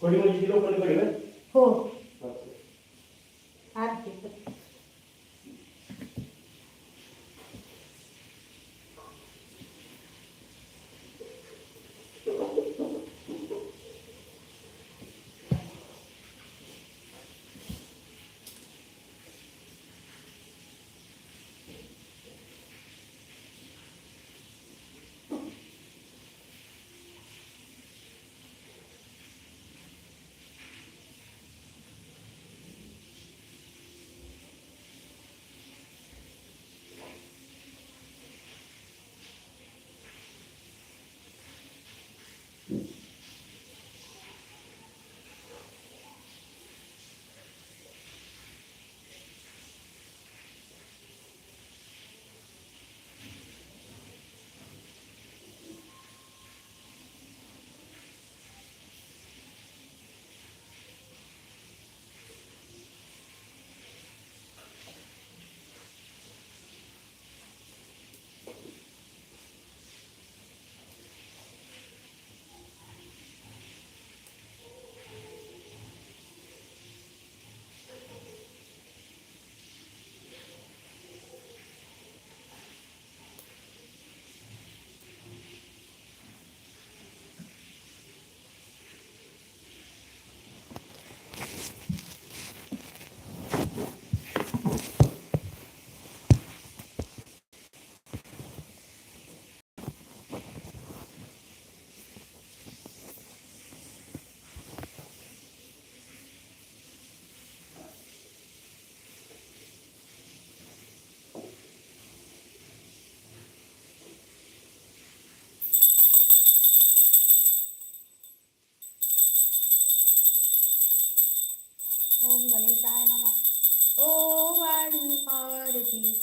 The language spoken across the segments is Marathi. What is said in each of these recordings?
कोणी म्हणजे ती लोकांनी कडे हो.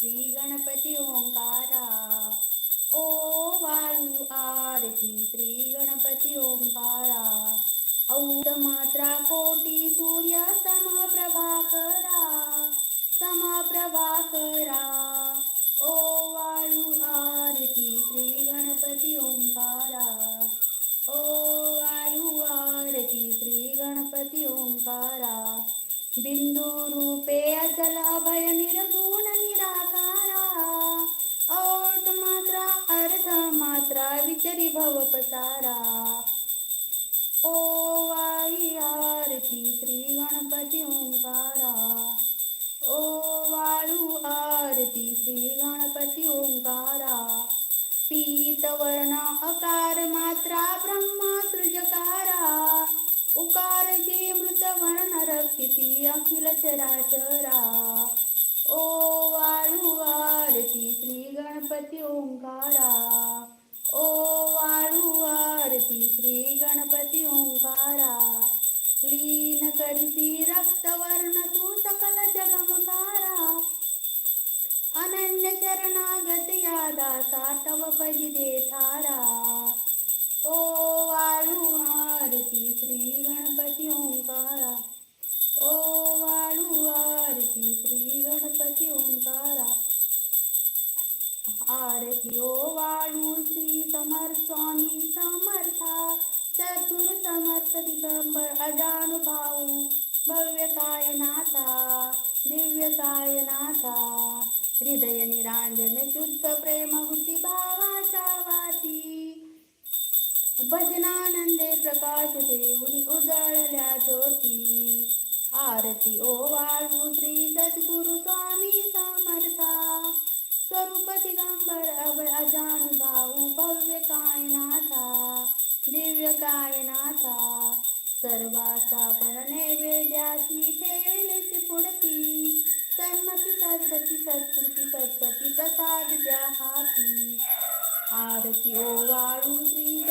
श्री गणपती ओंकारा. ओ वाळू आरती श्री गणपती ओंकारा. औत मात्रा कोटी सूर्य समप्रभाकरा समप्रभाकरा करा दासा तव पजिदे थारा. ओ वाळू आरती श्री गणपती ओंकारा. ओ वाळू आरती श्री गणपती ओंकारा. आरती ओ वाळू श्री समर्थ स्वामी समर्था. चतुर समर्थ दिगंबर अजानुभाऊ. भव्य कायनाथा दिव्य कायनाथा हृदय निरांजन, शुद्ध प्रेम बुद्धी भावाच्या वाती भजनानंदे प्रकाश देऊनी उजळल्या ज्योती आरती, ओ वाळू, श्री सद्गुरु स्वामी समर्था। स्वरूप दिगंबर अभय अजानुभाऊ भव्य कायनाथा। दिव्य कायनाथा। सर्वाचा पण नैवेद्याची ठेवलेची पुढती। सन्मती, सद्गती प्रसाद द्या हाती आरती ओ वाळू श्री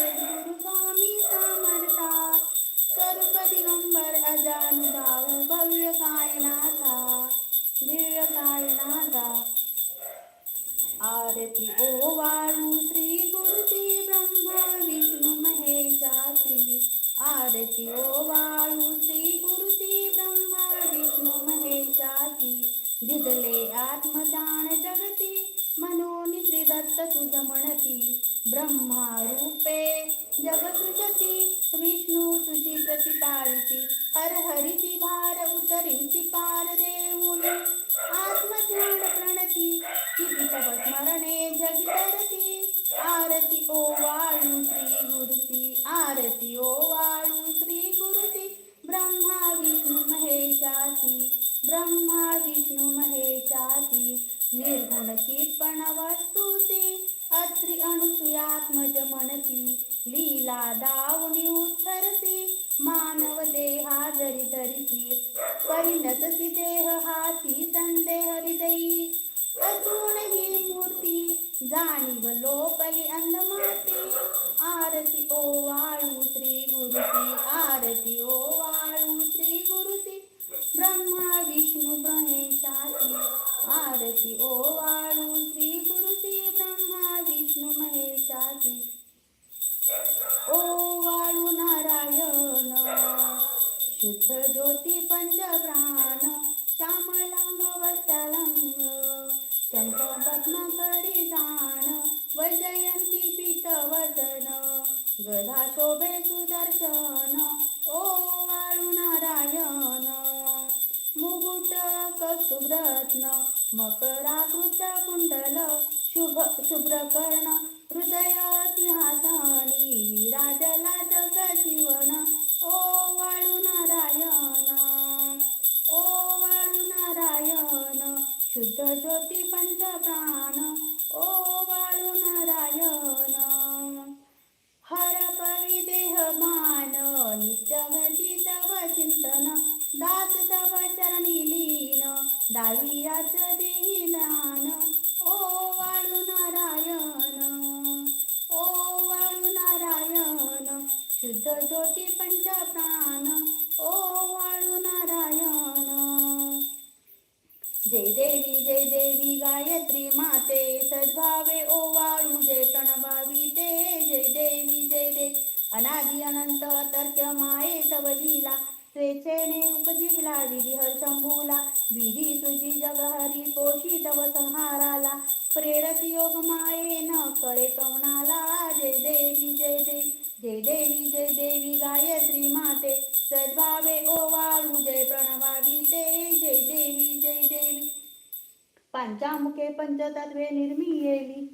पंचामुखे पंचतत्वे निर्मियेली।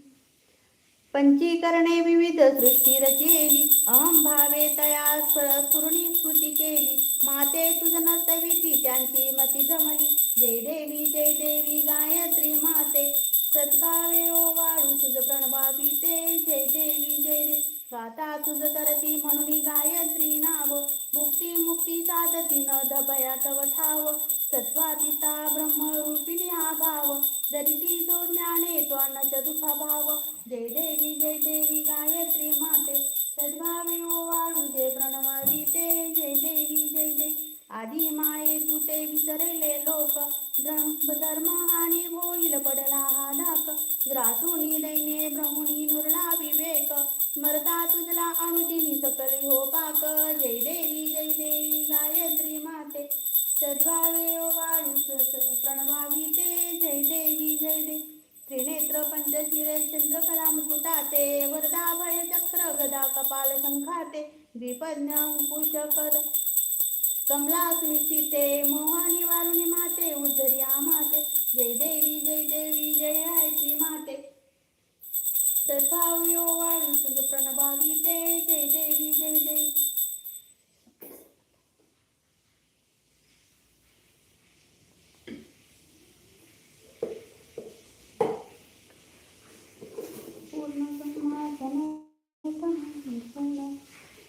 पंचीकरणे विविध सृष्टी रचेली। अहम भावे तया स्फुरणी स्फूर्ती केली। माते तुझ नर्तविती त्यांची मती भ्रमली जय देवी जय देवी गायत्री माते। सद्भावे ओ वाळू तुझ प्रणभावी ते जय देवी जय देवी स्वाता तुझ तरती म्हणून गायत्री नाव। मुक्ती मुक्ती साधती न दभया तव ठाव। सत्वातीता ब्रह्मरूपिणी हा भाव. दरिती तो ज्ञाने त्वान च चतुर्था भाव. जय देवी जय देवी गायत्री माते. सद्भावे हो ओ वाळू जय प्रणवारी ते जय देवी जय देवी. आधी माये तू ते विसरले लोक. धर्म धर्म होईल पडला हा धाक ग्रासुनी दैने भ्रमुनी नुरला विवेक. स्मरता तुझला अनुदिनी सकली हो पाक. जय देवी जय देवी गायत्री माते सद्भावे प्रणवावी ते. जय देवी जय देवी. त्रिनेत्र पंचशिरे चंद्रकला मुकुटाते वरदा भय चक्र गदा कपाल शंखाते द्विपज्ञ अंकुश कमला सीते मोहनी वारुणी माते उद्धर्या माते जय देवी जय देवी जय गायत्री माते. सद्भावी ओ वाळू तुझ प्रणभावी ते. जय देवी जय देवी पूर्ण ब्रह्मा सनातन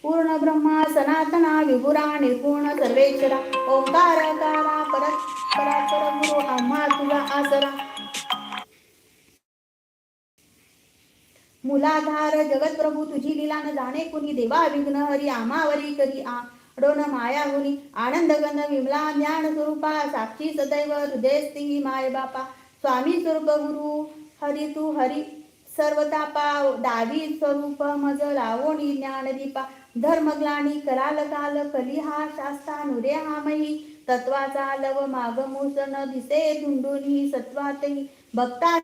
पूर्ण ब्रह्मा सनातना विभुरा निर्गुण सर्वेश्वरा. ओंकार कारा परत परात्पर गुरु आम्हा तुला आसरा. मुलाधार जगत प्रभू तुझी लीला न जाणे कुणी देवा विघ्न हरी आमावरी करी डोन माया गुणी आनंद गंध विमला ज्ञान स्वरूपा साक्षी सदैव हृदय स्थिती माय बापा. स्वामी स्वरूप गुरु हरी तू हरी. सर्वतापा दावी स्वरूप मज लावणी ज्ञानदीपा धर्मग्लानी कराल काल कली हा शास्ता नुरे हा मही तत्वाचा लव माग न दिसे धुंडुनी सत्वातही भक्ता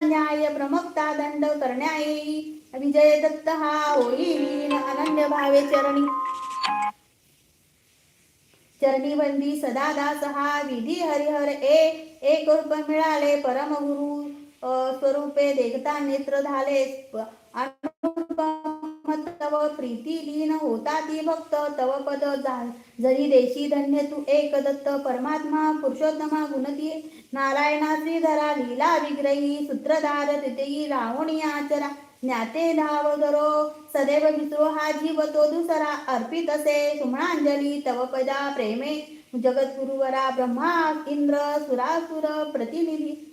न्याय प्रमक्ता दंड करण्या येई विजय दत्त हा होई लीन अनन्य भावे चरणी. चरणी वंदी सदा दास हा विधी हरिहर ए एक रूप मिळाले परमगुरु. स्वरूपे देखता नेत्र झाले. तव प्रीती लीन होता ती भक्त. तव पद जरी देशी धन्य तू एक दत्त. परमात्मा पुरुषोत्तमा गुणती. नारायणा श्रीधरा लीला विग्रही सूत्रधार तिथेही रावणी आचरा. ज्ञाते धाव धरो. सदैव मित्रो हा जीव तो दुसरा. अर्पित असे सुमणांजली तव पदा प्रेमे. जगद्गुरुवरा ब्रह्मा इंद्र सुरासुर प्रतिनिधी.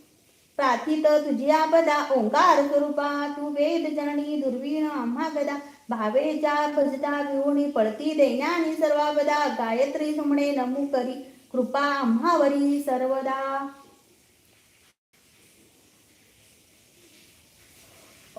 प्राथित तुझी आपदा ओंकार स्वरूपा तू वेद जननी दुर्वीण आम्हा गदा. भावेच्या भजता विहुणी पळती दैन्यानी सर्वापदा गायत्री सुमणे नमू करी कृपा आम्हावरी सर्वदा.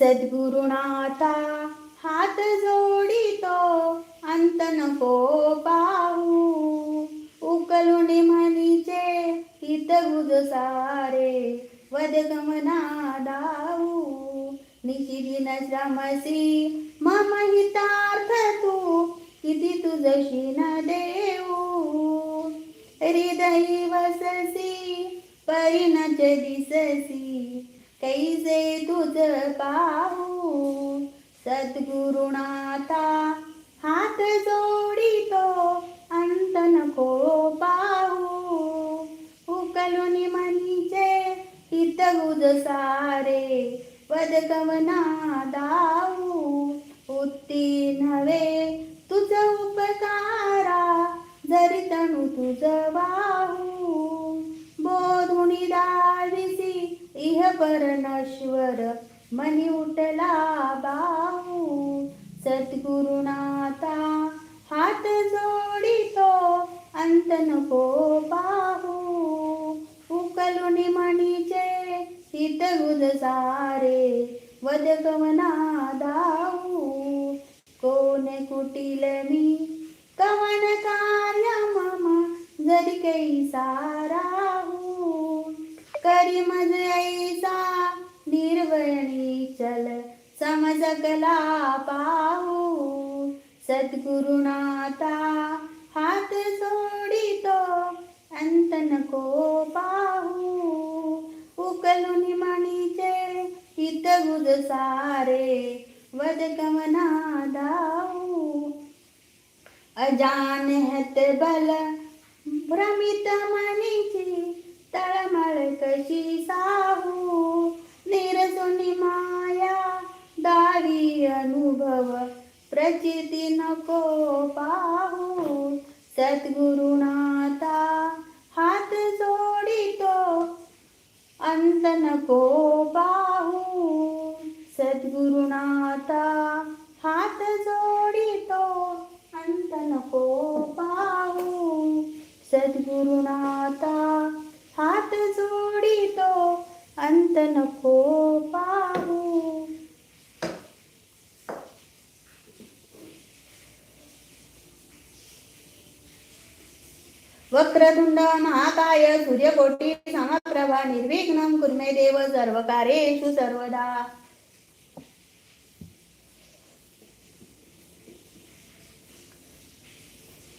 सद्गुरुनाथा हात जोडितो अंत नको पाहू. उकलुने म्हणीचे हित गुज सारे वदगमना दाऊ निशिदिन श्रमसी मम हितार्थ तू किती तुझशी न देऊ. हृदयी वससी परिणच दिससी कैसे तुझ पाहू? सद्गुरुनाथा हात जोडितो अंत नको पाहू. उकलुनी मनीचे हित गुज सारे वद कवना दाऊ उत्ती नवे तुझ उपकारा जरी तणू तुझ वाहू. बोधुनी दाविसी इह परनश्वर मनी उठला बाहू. सद्गुरुनाथा हात जोडितो अंत नको पाहू. उकलुनी मणीचे हित गुद सारे वद कवना दाऊ कोण कुटील मी कवन कार्य मम जरी कैसारा करी मन ऐसा निर्वणी चल समजगला पाहू. सद्गुरुनाथा हात सोडितो अंत नको पाहू. उकलुनी मणीचे हित गुज सारे वद कमना दाऊ अजानहत बल भ्रमित मणीची तळमळ कशी साहू निरसुनी माया दावी अनुभव प्रचिती नको पाहू. सद्गुरुना वक्रतुंड महाकाय सूर्यकोटी समप्रभा निर्विघ्नं कुर्मे देव सर्वकारेषु सर्वदा.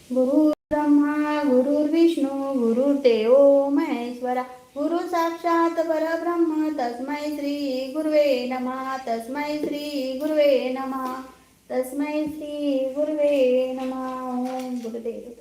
गुरु ब्रह्मा गुरुर्विष्णू गुरुर्देव महेश्वरा गुरु साक्षात परब्रह्म तस्मै श्री गुरुवे नमः तस्मै श्री गुरुवे नमः तस्मै श्री गुरुवे नमः ओम गुरुदेव.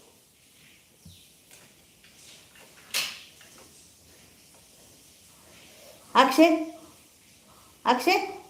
अक्षय? अक्षय?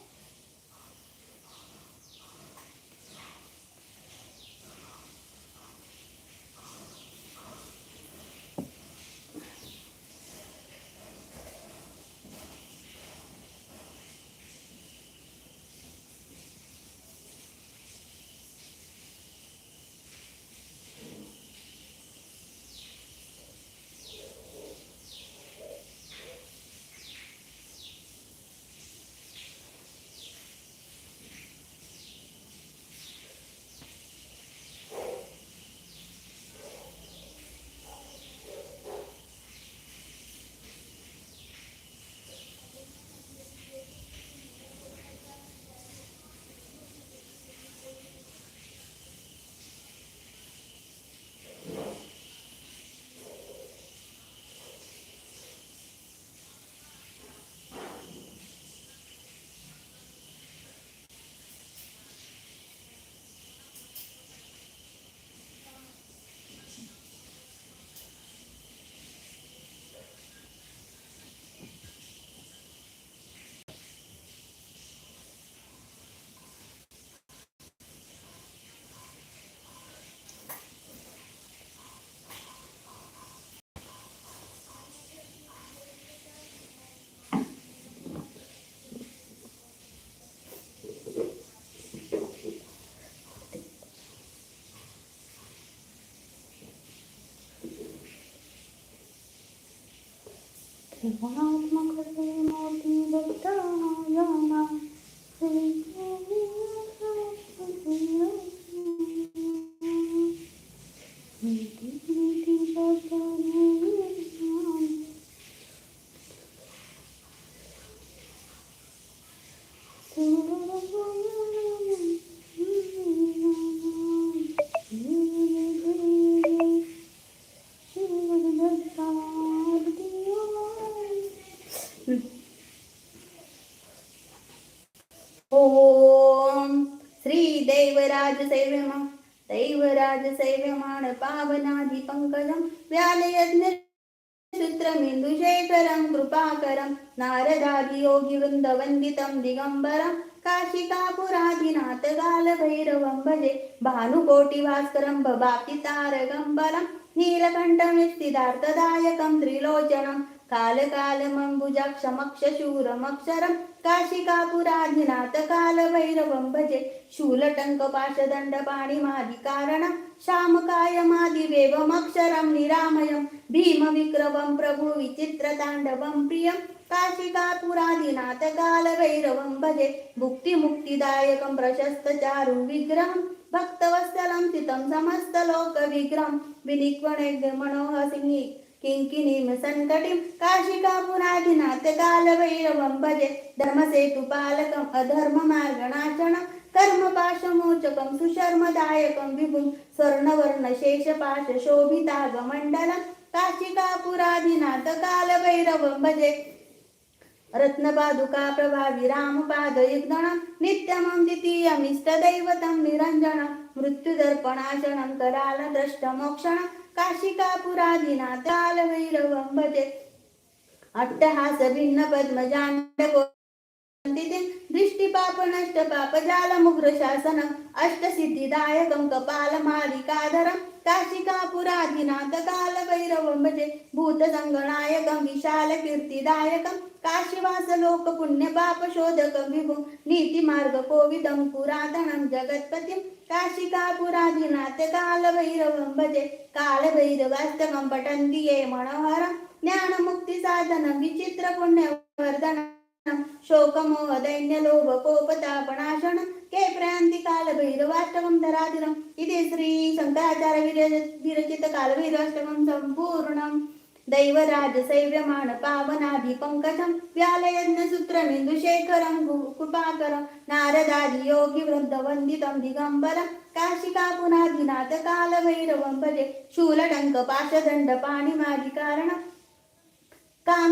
Червона одна калина. दैवराज सैव्यमा दैवराज सैव्यमाण पावनाधि पङ्कजं व्यालयज्ञ सूत्रमिन्दुशेखरं कृपाकरं नारदादियोगिवृन्दवन्दितं दिगम्बरं काशिकापुराधिनाथकालभैरवं भजे भानुकोटिभास्करं भवापि तारकं बलं नीलकण्ठमिस्थितार्थदायकं त्रिलोचनं कालकालमम्बुजाक्षमक्षशूरमक्षरं काशिकापुराधिनाथ कालभैरवं भजे शूलटङ्कपाशदण्डपाणिमादिकारणं श्यामकायमादिवेवमक्षरं निरामयं भीमविक्रमं प्रभुविचित्रताण्डवं प्रियं काशिकापुरादिनाथ कालभैरवं भजे भुक्तिमुक्तिदायकं प्रशस्तचारु विग्रहं भक्तवत्सलं स्थितं समस्तलोकविग्रहं विनिक्वणैर्मनोहसिंहि किङ्किनीं सङ्कटिं काशिकापुराधिनाथकालभैरवं भजे। धर्मसेतुपालकम् अधर्ममार्गणाशनं कर्मपाशमोचकं सुशर्मदायकं विभुं स्वर्णवर्णशेषपाशशोभितागमण्डलं काशिकापुराधिनाथकालभैरवं भजे। रत्नपादुका प्रभावि रामपादयुग्धनं नित्यमं द्वितीयमिष्टदैवतं निरञ्जनं मृत्युदर्पणाशनं करालद्रष्टमोक्षणं काशिकापुरादिनाथ कालभैरवं भजे अट्टहास भिन्न पद्मजाण्डको दृष्टिपाप नष्ट पाप अष्टसिद्धिदायकं कपालमालिकाधरं काशिकापुराधिनाथ कालभैरवं भजे भूतसङ्गणायकं विशालकीर्तिदायकं काशीवासलोकपुण्यपापशोधकं विभुं नीतिमार्गकोविदं पुरातनं जगत्पतिं काशिकापुराधिनाथ कालभैरवं भजे कालभैरवास्तकं पठन्ति ये मनोहरं ज्ञानमुक्तिसाधनं विचित्रपुण्यवर्धनम् शोकमोह दैन्यलोभ कोपतापणाशन के प्रयान्ति कालभैरवाष्टकं धराधिरम् इति श्री शङ्कराचार्य विरच- विरचित कालभैरवाष्टकं सम्पूर्णम् दैवराजसैव्यमाण पावनादिपङ्कजं व्यालयज्ञसूत्रमिन्दुशेखरं गु- कृपाकरं नारदादियोगिवृन्दवन्दितं दिगम्बरं काशिकापुनादिनाथ कालभैरवं भजे शूलटङ्कपाशदण्डपाणिमादिकारणं काम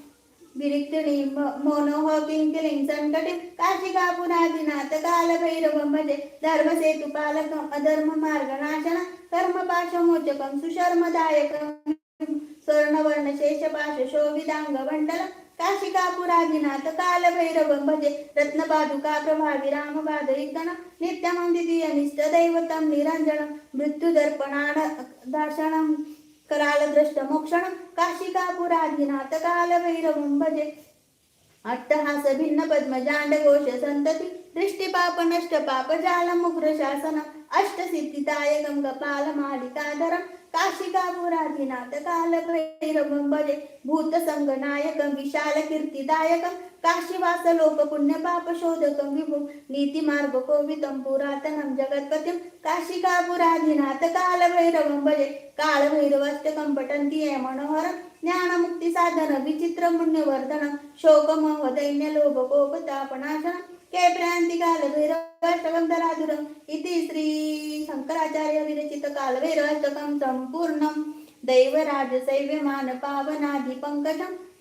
काशिकापुरादिनाथ कालभैरवं भजे मुक्तिमुक्तिदायकं प्रशस्तचारु विग्रहं भक्तविस्तस्थलं समस्तलोकविग्रहं विरिक्तिणी मोनोह किङ्किलिं सङ्कटिं काशिकापुरादिनाथ कालभैरवं शेष पाश अधर्ममार्गनाशनं कर्मपाशमोचकं सुशर्मदायकं स्वर्णवर्णशेषपाशशोभिताङ्गमण्डलं काल भैरव भजे रत्न पादुका प्रभावी राम रामपादयुक्तनं नित्यमं द्वितीयमिष्टदैवतं निरञ्जनं मृत्युदर्पणादाशनं करालदृष्टमोक्षणं काशिकापुराधिनाथ कालभैरवं भजे अट्टहास भिन्न पद्मजाण्डघोष सन्तति दृष्टिपाप नष्ट अष्टसिद्धिदायकं कपालमालिकाधरं काशिकापुराधिनाथ कालभैरवं भजे भूतसङ्गनायकं विशालकीर्तिदायकं काशीवासलोकपुण्यपापशोधकं विभुं. नीतिमार्गकोवितं पुरातनं जगत्पतिं. काशिकापुराधिनाथ कालभैरवं भजे कालभैरवाष्टकं पठन्ति ये मनोहरं. ज्ञानमुक्तिसाधन विचित्रपुण्यवर्धनं शोकमोह दैन्यलोभकोपतापनाशनं के प्रयान्ति कालभैरवाष्टकं धराधुरम् इति श्री शङ्कराचार्य विरचित कालभैरवाष्टकं सम्पूर्णम् दैवराजसैव्यमान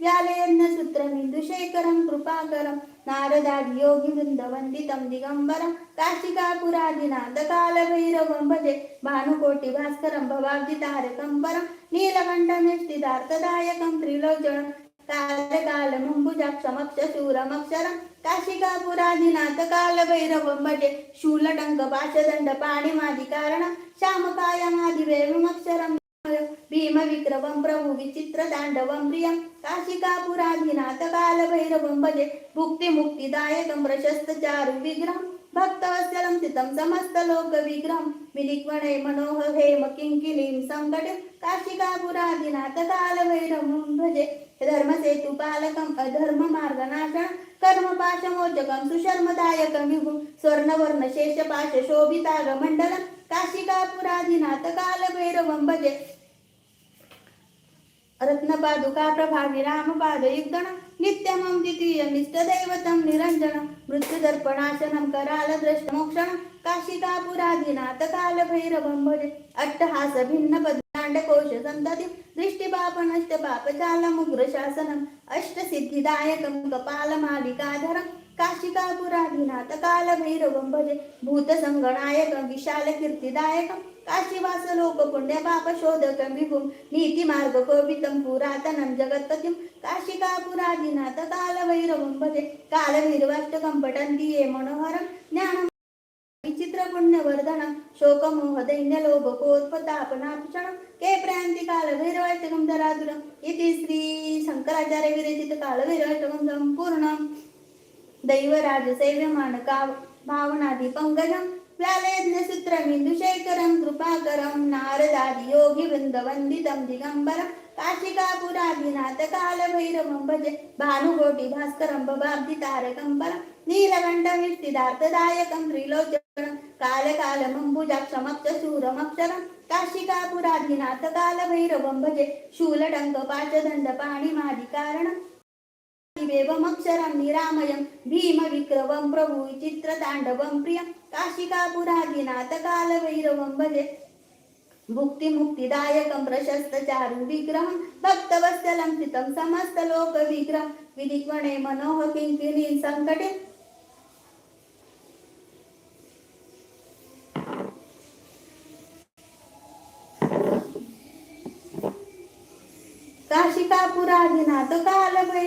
पावनादिपङ्कजं व्यालयज्ञसूत्रमिन्दुशेखरं कृपाकरं नारदादियोगिवृन्दवन्दितं दिगम्बरं काशिकापुरादिनादकालभैरवं भजे भानुकोटिभास्करं भवाब्दितारकं परं नीलकण्ठमिष्टिदार्थदायकं त्रिलोचनं कालकालमम्बुजाक्षमक्षशूरमक्षरं काशिकापुरादिनाथकालभैरवं भजे शूलटङ्कपाशदण्डपाणिमादिकारणं श्यामकायमादिवेवमक्षरं भीमविक्रमं प्रभु विचित्रताण्डवं प्रियं काशिकापुराधिनाथ कालभैरवं भजे भुक्तिमुक्तिदायकं प्रशस्तचारु विग्रहं भक्तवत्सलं स्थितं समस्तलोकविग्रहं विनिक्वणे मनोह हेम किङ्किणीं सङ्कटिं भजे कालभैरवं विभु स्वर्णवर्ण अधर्ममार्गनाशनं कर्मपाशमोचकं सुशर्मदायकं विभुं स्वर्णवर्णशेषपाशशोभितागमण्डलं काल कालभैरवं भजे. रत्नपादुका प्रभावी रामपादयुक्तनं नित्यमं द्वितीयमिष्टदैवतं निरञ्जनं मृत्युदर्पणाशनं करालद्रष्टमोक्षणं काशिकापुराधिनाथ कालभैरवं भजे. अट्टहास भिन्न पदाण्डकोश सन्ततिं दृष्टिपापनष्ट पापजालमुग्रशासनम् अष्टसिद्धिदायकं कपालमालिकाधरं काशिकापुराधीनाथ काल भजे भूतसङ्गणायकं विशालकीर्तिदायकं काशीवासलोकपुण्यपापशोधकं विभुं नीतिमार्गकोपितं विभुम पुरातनं जगत्पतिं काशिकापुराधिनाथ कालभैरवं भजे कालभैरवाष्टकं पठन्ति ये मनोहरं ज्ञानं विचित्र पुण्यवर्धनं शोकमोह दैन्य लोभ कोत्पतापनापचणं के प्रयांति काल भैरवाष्टकं धराधुरम् इति श्री शंकराचार्य विरचित काल भैरवाष्टकं संपूर्णम् दैवराज सेव्यमान का भावनादि पंकजं व्यालयज्ञसूत्रमिन्दुशेखरं कृपाकरं नारदादि योगी वृन्दवन्दितं दिगम्बरं काशिकापुरादिनाथ कालभैरवं भजे भानुकोटि भास्करं बबाब्धि तारकं परं नीलकण्ठविष्टिदार्थदायकं त्रिलोचनं कालकालमम्बुजाक्षमक्षशूरमक्षरं काशिकापुरादिनाथ कालभैरवं भजे शूलटङ्क पाचदण्ड पाणिमादिकारणम् निरामयं भीमविक्रमं प्रभु चित्रताण्डवं प्रियं काशिकापुराधिनाथ कालभैरवं भजे भुक्तिमुक्तिदायकं प्रशस्तचारु विग्रहं भक्तवत्सलं चितं समस्तलोकविग्रहं विधिक्वणे मनोह किङ्किणीं सङ्कटे तो का काशिकापुरादिनाथ कालभैरव